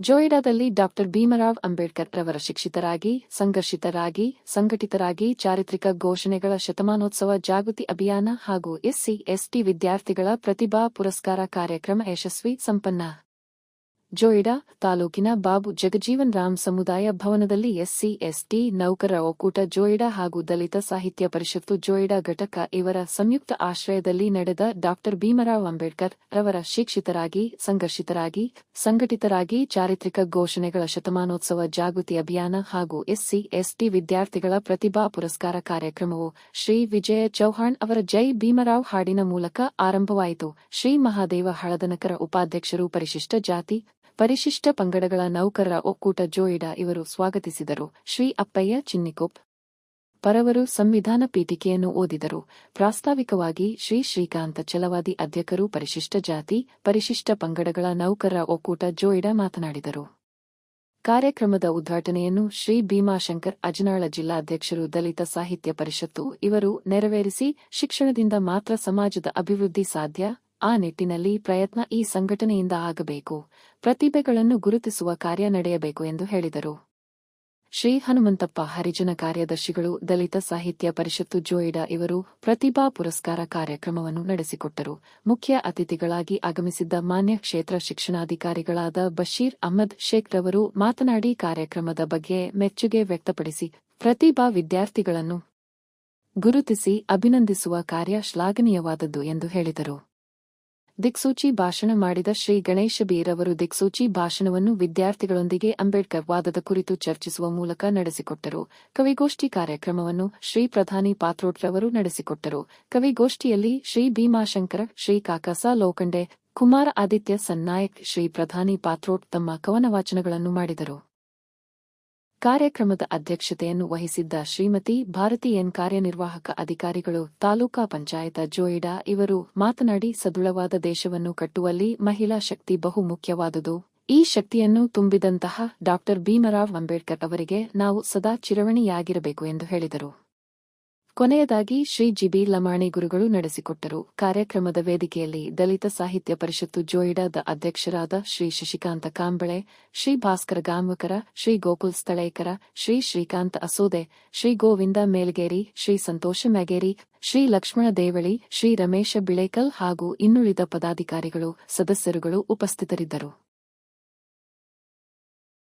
ಜೋಯಿಡಾದಲ್ಲಿ doctor Bhimrao Ambedkar ರವರ ಶಿಕ್ಷಿತರಾಗಿ, ಸಂಘರ್ಷಿತರಾಗಿ, ಸಂಘಟಿತರಾಗಿ ಚಾರಿತ್ರಿಕ ಘೋಷಣೆಗಳ ಶತಮಾನೋತ್ಸವ ಜಾಗೃತಿ ಅಭಿಯಾನ ಹಾಗೂ ಎಸ್ಸಿ, ಎಸ್ಟಿ ವಿದ್ಯಾರ್ಥಿಗಳ ಪ್ರತಿಭಾ ಪುರಸ್ಕಾರ ಕಾರ್ಯಕ್ರಮ ಯಶಸ್ವಿ, ಸಂಪನ್ನ. ಜೋಯಿಡಾ ತಾಲೂಕಿನ ಬಾಬು ಜಗಜೀವನ್ ರಾಮ್ ಸಮುದಾಯ ಭವನದಲ್ಲಿ ಎಸ್ಸಿ, ಎಸ್ಟಿ, ನೌಕರ ಒಕ್ಕೂಟ ಜೋಯಿಡಾ ಹಾಗೂ ದಲಿತ ಸಾಹಿತ್ಯ ಪರಿಷತ್ತು ಜೋಯಿಡಾ ಘಟಕ ಇವರ ಸಂಯುಕ್ತ ಆಶ್ರಯದಲ್ಲಿ ನಡೆದ ಡಾಕ್ಟರ್ ಭೀಮರಾವ್ ಅಂಬೇಡ್ಕರ್ ರವರ ಶಿಕ್ಷಿತರಾಗಿ, ಸಂಘರ್ಷಿತರಾಗಿ, ಸಂಘಟಿತರಾಗಿ ಚಾರಿತ್ರಿಕ ಘೋಷಣೆಗಳ ಶತಮಾನೋತ್ಸವ ಜಾಗೃತಿ ಅಭಿಯಾನ ಹಾಗೂ ಎಸ್ಸಿ, ಎಸ್ಟಿ ವಿದ್ಯಾರ್ಥಿಗಳ ಪ್ರತಿಭಾ ಪುರಸ್ಕಾರ ಕಾರ್ಯಕ್ರಮವು ಶ್ರೀ ವಿಜಯ ಚೌಹಾಣ್ ಅವರ ಜೈ ಭೀಮರಾವ್ ಹಾಡಿನ ಮೂಲಕ ಆರಂಭವಾಯಿತು. ಶ್ರೀ ಮಹಾದೇವ ಹಳದನಕರ ಉಪಾಧ್ಯಕ್ಷರು ಪರಿಶಿಷ್ಟ ಜಾತಿ ಪರಿಶಿಷ್ಟ ಪಂಗಡಗಳ ನೌಕರರ ಒಕ್ಕೂಟ ಜೋಯಿಡಾ ಇವರು ಸ್ವಾಗತಿಸಿದರು. ಶ್ರೀ ಅಪ್ಪಯ್ಯ ಚಿನ್ನಿಕೊಪ್ ಪರವರು ಸಂವಿಧಾನ ಪೀಠಿಕೆಯನ್ನು ಓದಿದರು. ಪ್ರಾಸ್ತಾವಿಕವಾಗಿ ಶ್ರೀ ಶ್ರೀಕಾಂತ ಚಲವಾದಿ ಅಧ್ಯಕ್ಷರು ಪರಿಶಿಷ್ಟ ಜಾತಿ, ಪರಿಶಿಷ್ಟ ಪಂಗಡಗಳ ನೌಕರರ ಒಕ್ಕೂಟ ಜೋಯಿಡ ಮಾತನಾಡಿದರು. ಕಾರ್ಯಕ್ರಮದ ಉದ್ಘಾಟನೆಯನ್ನು ಶ್ರೀ ಭೀಮಾಶಂಕರ್ ಅಜನಾಳ ಜಿಲ್ಲಾಧ್ಯಕ್ಷರು ದಲಿತ ಸಾಹಿತ್ಯ ಪರಿಷತ್ತು ಇವರು ನೆರವೇರಿಸಿ, ಶಿಕ್ಷಣದಿಂದ ಮಾತ್ರ ಸಮಾಜದ ಅಭಿವೃದ್ಧಿ ಸಾಧ್ಯ ಆ ನಿಟ್ಟಿನಲ್ಲಿ ಪ್ರಯತ್ನ ಈ ಸಂಘಟನೆಯಿಂದ ಆಗಬೇಕು. ಪ್ರತಿಭೆಗಳನ್ನು ಗುರುತಿಸುವ ಕಾರ್ಯ ನಡೆಯಬೇಕು ಎಂದು ಹೇಳಿದರು. ಶ್ರೀ ಹನುಮಂತಪ್ಪ ಹರಿಜನ ಕಾರ್ಯದರ್ಶಿಗಳು, ದಲಿತ ಸಾಹಿತ್ಯ ಪರಿಷತ್ತು ಜೋಯಿಡಾ ಇವರು ಪ್ರತಿಭಾ ಪುರಸ್ಕಾರ ಕಾರ್ಯಕ್ರಮವನ್ನು ನಡೆಸಿಕೊಟ್ಟರು. ಮುಖ್ಯ ಅತಿಥಿಗಳಾಗಿ ಆಗಮಿಸಿದ್ದ ಮಾನ್ಯ ಕ್ಷೇತ್ರ ಶಿಕ್ಷಣಾಧಿಕಾರಿಗಳಾದ ಬಶೀರ್ ಅಹ್ಮದ್ ಶೇಖ್ ರವರು ಮಾತನಾಡಿ ಕಾರ್ಯಕ್ರಮದ ಬಗ್ಗೆ ಮೆಚ್ಚುಗೆ ವ್ಯಕ್ತಪಡಿಸಿ, ಪ್ರತಿಭಾ ವಿದ್ಯಾರ್ಥಿಗಳನ್ನು ಗುರುತಿಸಿ ಅಭಿನಂದಿಸುವ ಕಾರ್ಯ ಶ್ಲಾಘನೀಯವಾದದ್ದು ಎಂದು ಹೇಳಿದರು. ದಿಕ್ಸೂಚಿ ಭಾಷಣ ಮಾಡಿದ ಶ್ರೀ ಗಣೇಶ ಅವರು ದಿಕ್ಸೂಚಿ ಭಾಷಣವನ್ನು ವಿದ್ಯಾರ್ಥಿಗಳೊಂದಿಗೆ ಅಂಬೇಡ್ಕರ್ ವಾದದ ಕುರಿತು ಚರ್ಚಿಸುವ ಮೂಲಕ ನಡೆಸಿಕೊಟ್ಟರು. ಕವಿಗೋಷ್ಠಿ ಕಾರ್ಯಕ್ರಮವನ್ನು ಶ್ರೀ ಪ್ರಧಾನಿ ಪಾತ್ರೋಟ್ರವರು ನಡೆಸಿಕೊಟ್ಟರು. ಕವಿಗೋಷ್ಠಿಯಲ್ಲಿ ಶ್ರೀ ಭೀಮಾಶಂಕರ, ಶ್ರೀ ಕಾಕಸ ಲೋಕಂಡೆ ಕುಮಾರ ಆದಿತ್ಯ ಸನ್ನಾಯಕ್ ಶ್ರೀ ಪ್ರಧಾನಿ ಪಾತ್ರೋಟ್ ತಮ್ಮ ಕವನ ವಾಚನಗಳನ್ನು ಮಾಡಿದರು. ಕಾರ್ಯಕ್ರಮದ ಅಧ್ಯಕ್ಷತೆಯನ್ನು ವಹಿಸಿದ್ದ ಶ್ರೀಮತಿ ಭಾರತಿ ಕಾರ್ಯನಿರ್ವಾಹಕ ಅಧಿಕಾರಿಗಳು ತಾಲೂಕಾ ಪಂಚಾಯತ ಜೋಯಿಡಾ ಇವರು ಮಾತನಾಡಿ, ಸದೃಢವಾದ ದೇಶವನ್ನು ಕಟ್ಟುವಲ್ಲಿ ಮಹಿಳಾ ಶಕ್ತಿ ಬಹು ಮುಖ್ಯವಾದುದು. ಈ ಶಕ್ತಿಯನ್ನು ತುಂಬಿದಂತಹ ಡಾ ಭೀಮರಾವ್ ಅಂಬೇಡ್ಕರ್ ಅವರಿಗೆ ನಾವು ಸದಾ ಚಿರವಣಿಯಾಗಿರಬೇಕು ಎಂದು ಹೇಳಿದರು. ಕೊನೆಯದಾಗಿ ಶ್ರೀ ಜಿಬಿ ಲಮಾಣಿ ಗುರುಗಳು ನಡೆಸಿಕೊಟ್ಟರು. ಕಾರ್ಯಕ್ರಮದ ವೇದಿಕೆಯಲ್ಲಿ ದಲಿತ ಸಾಹಿತ್ಯ ಪರಿಷತ್ತು ಜೋಯಿಡಾದ ಅಧ್ಯಕ್ಷರಾದ ಶ್ರೀ ಶಶಿಕಾಂತ ಕಾಂಬಳೆ, ಶ್ರೀ ಭಾಸ್ಕರ ಗಾಂವಕರ ಶ್ರೀ ಗೋಕುಲ್ ಸ್ಥಳೇಕರ, ಶ್ರೀ ಶ್ರೀಕಾಂತ ಅಸೋದೆ, ಶ್ರೀ ಗೋವಿಂದ ಮೇಲ್ಗೇರಿ, ಶ್ರೀ ಸಂತೋಷ ಮ್ಯಾಗೇರಿ, ಶ್ರೀ ಲಕ್ಷ್ಮಣ ದೇವಳಿ, ಶ್ರೀ ರಮೇಶ ಬಿಳೇಕಲ್ ಹಾಗೂ ಇನ್ನುಳಿದ ಪದಾಧಿಕಾರಿಗಳು, ಸದಸ್ಯರುಗಳು ಉಪಸ್ಥಿತರಿದ್ದರು.